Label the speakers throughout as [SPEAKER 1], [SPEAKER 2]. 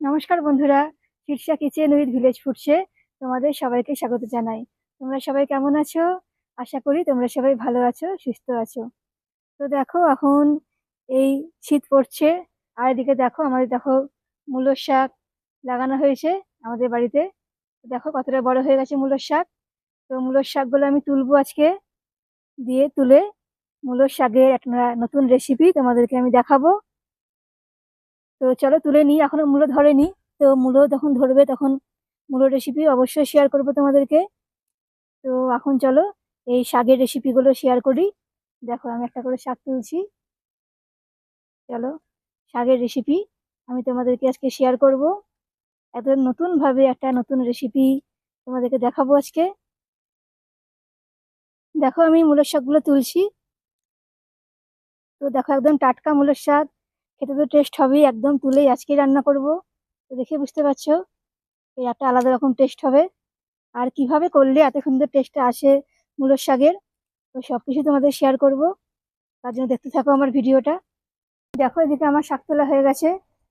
[SPEAKER 1] নমস্কার বন্ধুরা Shirsha kitchen with village ফুডসে তোমাদের সবাইকে স্বাগত জানাই। তোমরা সবাই কেমন আছো? আশা করি তোমরা সবাই ভালো আছো, সুস্থ আছো। তো দেখো, এখন এই শীত পড়ছে, আর এদিকে দেখো, আমাদের দেখো মূলোর শাক লাগানো হয়েছে আমাদের বাড়িতে। দেখো কতটা বড় হয়ে গেছে মূলোর শাক। তো মূলোর শাকগুলো আমি তুলবো আজকে দিয়ে তুলে মূলোর শাকের একটা নতুন রেসিপি তোমাদেরকে আমি দেখাবো। তো চলো তুলে নিই, এখনও মূলো ধরেনি। তো মূলো যখন ধরবে তখন মূলো রেসিপি অবশ্যই শেয়ার করব তোমাদেরকে। তো এখন চলো এই শাকের রেসিপিগুলো শেয়ার করি। দেখো আমি একটা করে শাক তুলছি। চলো শাকের রেসিপি আমি তোমাদেরকে আজকে শেয়ার করব। একদম নতুনভাবে একটা নতুন রেসিপি তোমাদেরকে দেখাবো আজকে। দেখো আমি মূলের শাকগুলো তুলছি। তো দেখো একদম টাটকা মূলের শাক। খেতে তো টেস্ট হবেই, একদম তুলেই আজকে রান্না করব। তো দেখে বুঝতে পারছ, এই একটা আলাদা রকম টেস্ট হবে। আর কীভাবে করলে এত সুন্দর টেস্টটা আসে মূলোর শাকের, তো সব কিছু তোমাদের শেয়ার করব। তার জন্য দেখতে থাকো আমার ভিডিওটা। দেখো এদিকে আমার শাক তোলা হয়ে গেছে।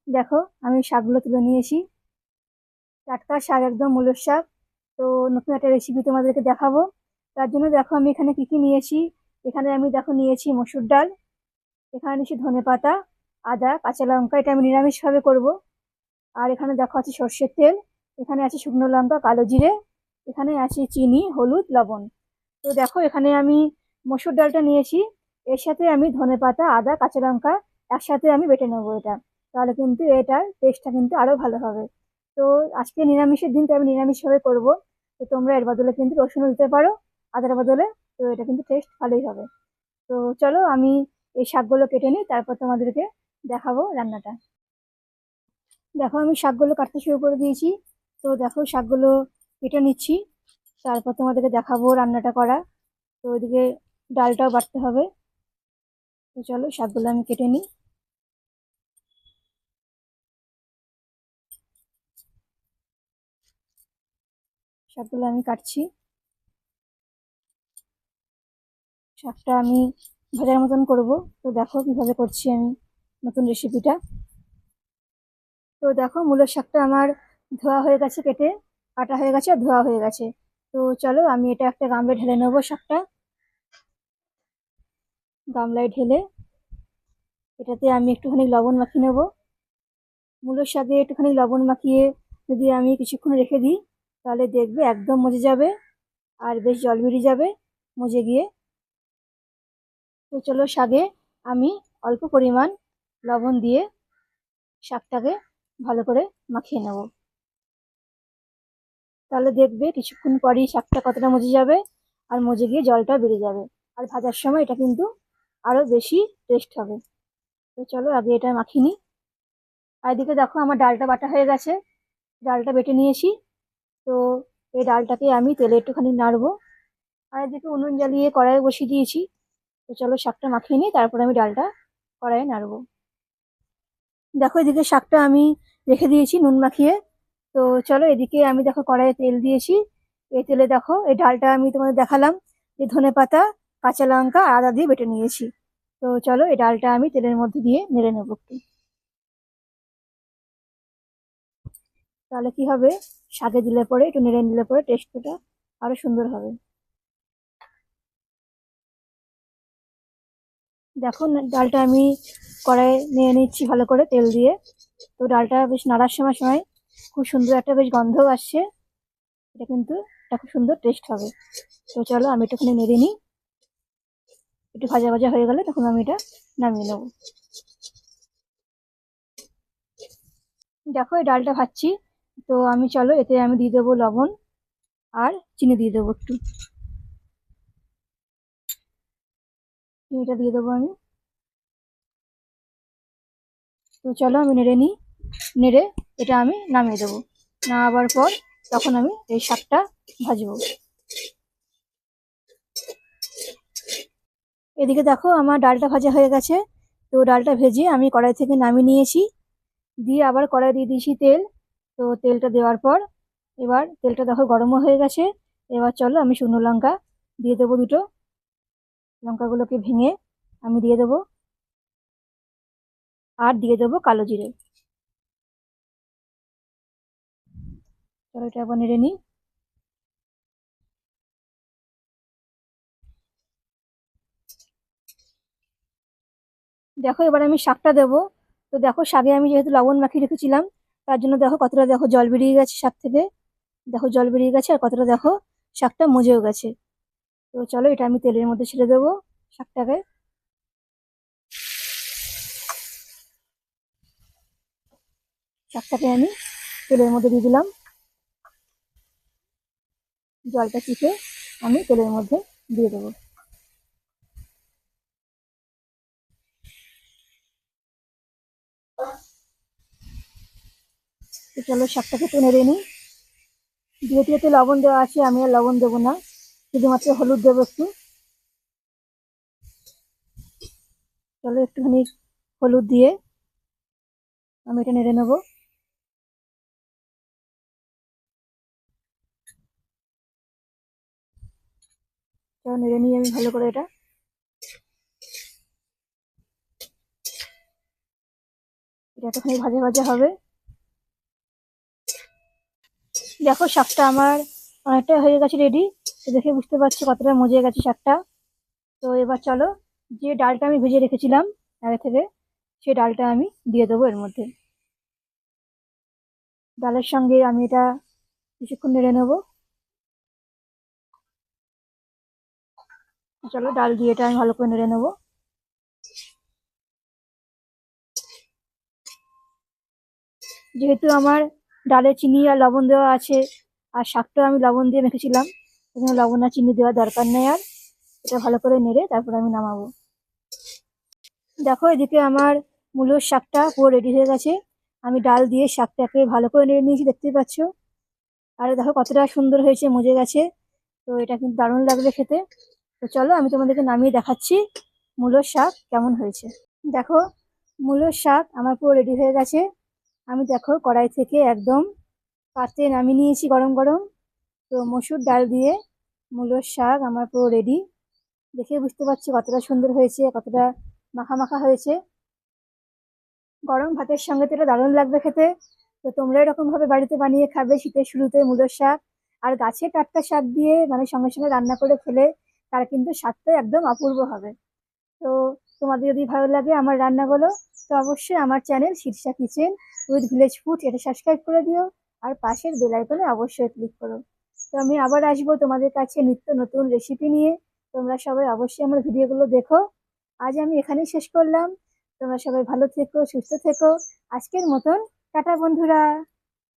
[SPEAKER 1] দেখো, আমি শাকগুলো তুলে নিয়েছি। টাটকা শাক একদম মূলোর শাক। তো নতুন একটা রেসিপি তোমাদেরকে দেখাবো। তার জন্য দেখো আমি এখানে কী কী নিয়েছি। এখানে আমি দেখো নিয়েছি মসুর ডাল, এখানে নিয়েছি ধনে পাতা আদা, কাঁচা লঙ্কা, এটা আমি নিরামিষভাবে করব। আর এখানে দেখো আছে সর্ষের তেল, এখানে আছে শুকনো লঙ্কা, কালো জিরে, এখানে আছে চিনি, হলুদ, লবণ। তো দেখো, এখানে আমি মসুর ডালটা নিয়েছি। এর সাথে আমি ধনে পাতা, আদা, কাঁচা লঙ্কা একসাথে আমি বেটে নেব এটা। তাহলে কিন্তু এটার টেস্টটা কিন্তু আরও ভালো হবে। তো আজকে নিরামিষের দিন তো আমি নিরামিষভাবে করব। তো তোমরা এর বদলে কিন্তু রসুনও দিতে পারো, আদার বদলে। তো এটা কিন্তু টেস্ট ভালোই হবে। তো চলো, আমি এই শাকগুলো কেটে নিই, তারপর তোমাদেরকে দেখাবো রান্নাটা। দেখো আমি শাকগুলো কাটতে শুরু করে দিয়েছি। তো দেখো শাকগুলো কেটে নিচ্ছি। তারপর তোমাদেরকে দেখাবো রান্নাটা করা। তো ওইদিকে ডালটাও বাড়তে হবে। তো চলো শাকগুলো আমি কেটে নিই। শাকগুলো আমি কাটছি। শাকটা আমি ভাজার মতন করব। তো দেখো কীভাবে করছি আমি। নতুন রেসিপিটা তো দেখো, মূলের শাকটা আমার ধোয়া হয়ে গেছে কেটে, কাটা হয়ে গেছে আর ধোয়া হয়ে গেছে। তো চলো, আমি এটা একটা গামলায় ঢেলে নেব শাকটা। গামলায় ঢেলে এটাতে আমি একটুখানি লবণ মাখিয়ে নেব। মূলের শাকে একটুখানি লবণ মাখিয়ে যদি আমি কিছুক্ষণ রেখে দিই, তাহলে দেখবে একদম মজে যাবে আর বেশ জল বেরিয়ে যাবে মজে গিয়ে। তো চলো, শাকে আমি অল্প পরিমাণ লবণ দিয়ে শাকটাকে ভালো করে মাখিয়ে নেব। তাহলে দেখবে কিছুক্ষণ পরই শাকটা কতটা মজে যাবে আর মজে গিয়ে জলটা বেড়ে যাবে। আর ভাজার সময় এটা কিন্তু আরও বেশি টেস্ট হবে। তো চলো আগে এটা মাখিয়ে নিই। আর এদিকে দেখো আমার ডালটা বাটা হয়ে গেছে। ডালটা বেটে নিয়েছি। তো এই ডালটাকে আমি তেলে একটুখানি নাড়বো। আর এদিকে উনুন জ্বালিয়ে কড়াইয়ে বসিয়ে দিয়েছি। তো চলো শাকটা মাখিয়ে নিই, তারপরে আমি ডালটা কড়াইয়ে নাড়বো। দেখো এদিকে শাকটা আমি রেখে দিয়েছি নুন মাখিয়ে। তো চলো এদিকে আমি দেখো কড়াইয়ে তেল দিয়েছি। এই তেলে দেখো, এই ডালটা আমি তোমাদের দেখালাম যে ধনে পাতা, কাঁচা লঙ্কা আদা দিয়ে বেটে নিয়েছি। তো চলো এই ডালটা আমি তেলের মধ্যে দিয়ে নেড়ে নেব একটু। তাহলে কি হবে? শাকে দিলে পরে, একটু নেড়ে নিলে পরে টেস্টটা আরও সুন্দর হবে। দেখো ডালটা আমি কড়াই নিয়ে নিচ্ছি ভালো করে তেল দিয়ে। তো ডালটা বেশ নাড়ার সময় সময় খুব সুন্দর একটা বেশ গন্ধ আসছে। এটা কিন্তু, এটা খুব সুন্দর টেস্ট হবে। তো চলো আমি একটুখানি নেড়ে নিই। একটু ভাজা ভাজা হয়ে গেলে তখন আমি এটা নামিয়ে নেব। দেখো এই ডালটা ভাজছি। তো আমি, চলো এতে আমি দিয়ে দেবো লবণ আর চিনি দিয়ে দেবো একটু। চিনিটা দিয়ে দেবো আমি। তো চলো আমি নেড়ে নিই। নেড়ে এটা আমি নামিয়ে দেবো। নামাবার পর তখন আমি এই শাকটা ভাজবো। এদিকে দেখো আমার ডালটা ভাজা হয়ে গেছে। তো ডালটা ভেজে আমি কড়াই থেকে নামিয়ে নিয়েছি। দিয়ে আবার কড়াই দিয়ে দিয়েছি তেল। তো তেলটা দেওয়ার পর এবার তেলটা দেখো গরমও হয়ে গেছে। এবার চলো আমি শুকনো লঙ্কা দিয়ে দেবো দুটো। লঙ্কাগুলোকে ভেঙে আমি দিয়ে দেবো। আর দিয়ে দেবো কালো জিরে। চলো এটা আবার নেড়ে নিই। দেখো এবার আমি শাকটা দেবো। তো দেখো শাকে আমি যেহেতু লবণ মাখিয়ে রেখেছিলাম, তার জন্য দেখো কতটা দেখো জল বেরিয়ে গেছে শাক থেকে। দেখো জল বেরিয়ে গেছে আর কতটা দেখো শাকটা মজেও গেছে। তো চলো এটা আমি তেলের মধ্যে ছেড়ে দেবো শাকটাকে। শাকটাকে আমি তেলের মধ্যে দিয়ে দিলাম। জলটা চিপে আমি তেলের মধ্যে দিয়ে দেবো। চলো শাকটাকে তো নেড়ে নিই। যেহেতু লবণ দেওয়া আছে, আমি আর লবণ দেবো না। শুধুমাত্র হলুদ দেবো একটু। চলো একটুখানি হলুদ দিয়ে আমি এটা নেড়ে নেব। নেড়ে নিই আমি ভালো করে এটা এটা একটুখানি ভাজা ভাজা হবে। দেখো শাকটা আমার অনেকটা হয়ে গেছে রেডি দেখে বুঝতে পারছি কতটা মজে গেছে শাকটা। তো এবার চলো, যে ডালটা আমি ভেজে রেখেছিলাম আগে থেকে সেই ডালটা আমি দিয়ে দেবো এর মধ্যে। ডালের সঙ্গে আমি এটা কিছুক্ষণ নেড়ে নেব। চলো, ডাল দিয়ে এটা আমি ভালো করে নেড়ে নেব। যেহেতু আমার ডালে চিনি আর লবণ দেওয়া আছে, আর শাকটাও আমি লবণ দিয়ে মেখেছিলাম, এখানে লবণ আর চিনি দেওয়ার দরকার নেই আর। এটা ভালো করে নেড়ে তারপরে আমি নামাবো। দেখো, এদিকে আমার মূলোর শাকটা পুরো রেডি হয়ে গেছে। আমি ডাল দিয়ে শাকটাকে ভালো করে নেড়ে নিয়েছি দেখতেই পাচ্ছ? আর দেখো, কতটা সুন্দর হয়েছে, মজে গেছে। তো এটা কিন্তু দারুণ লাগবে খেতে। তো চলো আমি তোমাদেরকে নামিয়ে দেখাচ্ছি মূলোর শাক কেমন হয়েছে। দেখো, মূলোর শাক আমার পুরো রেডি হয়ে গেছে। আমি দেখো কড়াই থেকে একদম পাত্রে নামিয়ে নিয়েছি গরম গরম। তো মসুর ডাল দিয়ে মূলোর শাক আমার পুরো রেডি দেখে বুঝতে পারছি কতটা সুন্দর হয়েছে, কতটা মাখা মাখা হয়েছে। গরম ভাতের সঙ্গে তো এটা দারুণ লাগবে খেতে। তো তোমরা এরকমভাবে বাড়িতে বানিয়ে খাবে শীতের শুরুতে মূলোর শাক। আর গাছে টাটকা শাক দিয়ে মানে সঙ্গে সঙ্গে রান্না করে খেলে তার কিন্তু স্বাদটা একদম অপূর্ব হবে। তো তোমাদের যদি ভালো লাগে আমার রান্নাগুলো, তো অবশ্যই আমার channel Shirsha kitchen with village food এটা সাবস্ক্রাইব করে দিও আর পাশের বেল আইকনে অবশ্যই ক্লিক করো। তো আমি আবার আসব তোমাদের কাছে নিত্য নতুন রেসিপি নিয়ে। তোমরা সবাই অবশ্যই আমার ভিডিওগুলো দেখো। আজ আমি এখানেই শেষ করলাম। তোমরা সবাই ভালো থেকো, সুস্থ থেকো। আজকের মতন, টাটা বন্ধুরা।